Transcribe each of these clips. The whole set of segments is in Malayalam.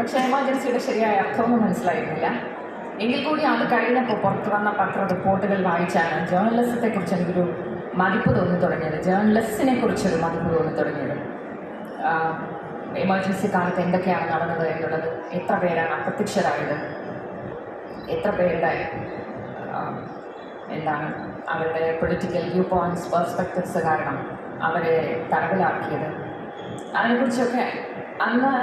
പക്ഷേ എമർജൻസിയുടെ ശരിയായ അർത്ഥമൊന്നും മനസ്സിലായിരുന്നില്ല. എങ്കിൽ കൂടി അത് കഴിഞ്ഞപ്പോൾ പുറത്തു വന്ന പത്ര റിപ്പോർട്ടുകൾ വായിച്ചാണ് ജേർണലിസത്തെ കുറിച്ച് എനിക്കൊരു മതിപ്പ് തോന്നി തുടങ്ങിയത്. ജേർണലിസ്റ്റിനെ കുറിച്ചൊരു മതിപ്പ് തോന്നി തുടങ്ങിയത്. എമർജൻസി കാലത്ത് എന്തൊക്കെയാണ് നടന്നത് എന്നുള്ളത് എത്ര പേരാണ് അപ്രത്യക്ഷരായത് എത്ര പേരുടെ എന്താണ് അവരുടെ പൊളിറ്റിക്കൽ വ്യൂ പോയിന്റ്സ് പെർസ്പെക്റ്റീവ്സ് കാരണം അവരെ തടവിലാക്കിയത് അതിനെക്കുറിച്ചൊക്കെ അന്ന്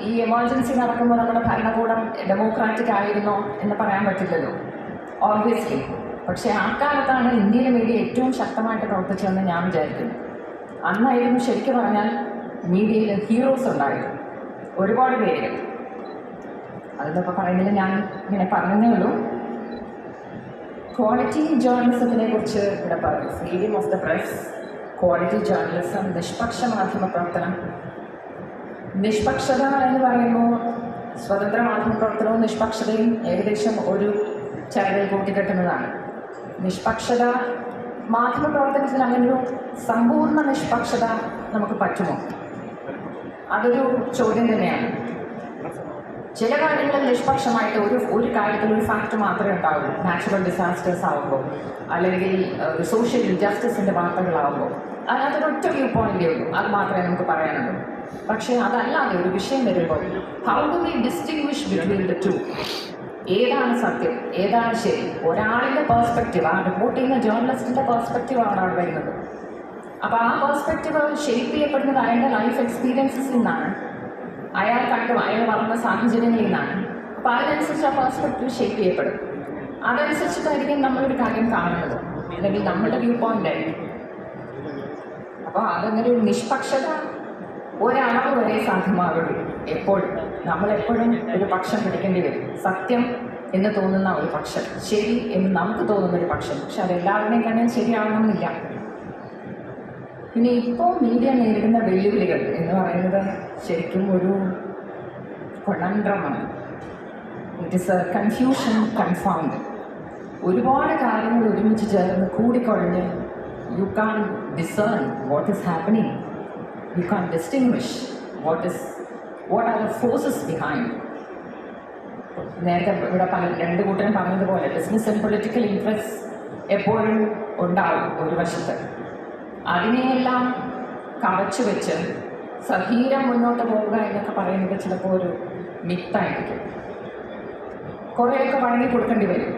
ഈ എമർജൻസി നടക്കുമ്പോൾ നമ്മുടെ ഭരണകൂടം ഡെമോക്രാറ്റിക് ആയിരുന്നോ എന്ന് പറയാൻ പറ്റില്ലല്ലോ ഓബ്വിയസ്ലി പക്ഷേ ആ കാലത്താണ് ഇന്ത്യയിലെ മീഡിയ ഏറ്റവും ശക്തമായിട്ട് പ്രവർത്തിച്ചതെന്ന് ഞാൻ വിചാരിക്കുന്നു. അന്നായിരുന്നു ശരിക്കും പറഞ്ഞാൽ മീഡിയയിൽ ഹീറോസ് ഉണ്ടായിരുന്നു ഒരുപാട് പേര്. അതിപ്പോൾ പറയുന്നില്ല ഞാൻ ഇങ്ങനെ പറഞ്ഞതേ ഉള്ളൂ. ക്വാളിറ്റി ജേർണലിസത്തിനെ കുറിച്ച് ഇവിടെ പറഞ്ഞു freedom of the press quality journalism നിഷ്പക്ഷ മാധ്യമ പ്രവർത്തനം നിഷ്പക്ഷത എന്ന് പറയുമ്പോൾ സ്വതന്ത്ര മാധ്യമ പ്രവർത്തനവും നിഷ്പക്ഷതയും ഏകദേശം ഒരു ചരടിൽ കൂട്ടിക്കെട്ടുന്നതാണ്. നിഷ്പക്ഷത മാധ്യമ പ്രവർത്തനത്തിൽ അങ്ങനെ ഒരു സമ്പൂർണ നിഷ്പക്ഷത നമുക്ക് പറ്റുമോ? അതൊരു ചോദ്യം തന്നെയാണ്. ചില കാര്യങ്ങളിൽ നിഷ്പക്ഷമായിട്ട് ഒരു ഒരു കാര്യത്തിൽ ഒരു ഫാക്ട് മാത്രമേ ഉണ്ടാവുള്ളൂ. നാച്ചുറൽ ഡിസാസ്റ്റേഴ്സ് ആവുമ്പോൾ അല്ലെങ്കിൽ സോഷ്യൽ ഇൻജസ്റ്റിസിന്റെ വാർത്തകളാവുമ്പോൾ. അതിനകത്തൊരു ഒറ്റ വ്യൂ പോയിന്റേ ഉള്ളൂ. അത് മാത്രമേ നമുക്ക് പറയാനുള്ളൂ. പക്ഷേ അതല്ലാതെ ഒരു വിഷയം വരുമ്പോൾ how do we distinguish between the two ഏതാണ് സത്യം? ഏതാണ് ശരി? ഒരാളിന്റെ പേഴ്സ്പെക്റ്റീവ് ആ റിപ്പോർട്ട് ചെയ്യുന്ന ജേർണലിസ്റ്റിന്റെ പേഴ്സ്പെക്റ്റീവാണ് അവിടെ വരുന്നത്. അപ്പോൾ ആ പേഴ്സ്പെക്റ്റീവ് ഷേപ്പ് ചെയ്യപ്പെടുന്നത് അയാളുടെ ലൈഫ് എക്സ്പീരിയൻസസിൽ നിന്നാണ്. അയാൾ കണ്ടു അയാൾ വളർന്ന സാഹചര്യങ്ങളിൽ നിന്നാണ്. അപ്പോൾ അതിനനുസരിച്ച് ആ പേഴ്സ്പെക്റ്റീവ് ഷേപ്പ് ചെയ്യപ്പെടും അതനുസരിച്ചിട്ടായിരിക്കും നമ്മളൊരു കാര്യം കാണുന്നത്. അല്ലെങ്കിൽ നമ്മുടെ വ്യൂ പോയിന്റ് ആയിരിക്കും. അപ്പോൾ അതങ്ങനെ ഒരു നിഷ്പക്ഷത ഒരാൾ വരെ സാധ്യമാകുള്ളൂ എപ്പോഴും. നമ്മളെപ്പോഴും ഒരു പക്ഷം പിടിക്കേണ്ടി വരും. സത്യം എന്ന് തോന്നുന്ന ഒരു പക്ഷം ശരി എന്ന് നമുക്ക് തോന്നുന്ന ഒരു പക്ഷം പക്ഷെ അതെല്ലാവരുടെയും തന്നെ ശരിയാവണമെന്നില്ല. പിന്നെ ഇപ്പോൾ മീഡിയ നേരിടുന്ന വെല്ലുവിളികൾ എന്ന് പറയുന്നത് ശരിക്കും ഒരു കൊണണ്ട്രമാണ് it is a confusion confound ഒരുപാട് കാര്യങ്ങൾ ഒരുമിച്ച് ചേർന്ന് കൂടിക്കൊഴിഞ്ഞ് you can't discern what is happening. You can't distinguish what is what are the forces behind. നേരത്തെ ഇവിടെ പല രണ്ട് കൂട്ടരും പറഞ്ഞതുപോലെ ബിസിനസ് ആൻഡ് പൊളിറ്റിക്കൽ ഇൻട്രസ്റ്റ് എപ്പോഴും ഉണ്ടാവും ഒരു വശത്ത് അതിനെയെല്ലാം കവച്ചു വെച്ച് സഹീരം മുന്നോട്ട് പോവുക എന്നൊക്കെ പറയുന്നത് ചിലപ്പോൾ ഒരു മിത്തായിരിക്കും കുറേയൊക്കെ വഴങ്ങി കൊടുക്കേണ്ടി വരും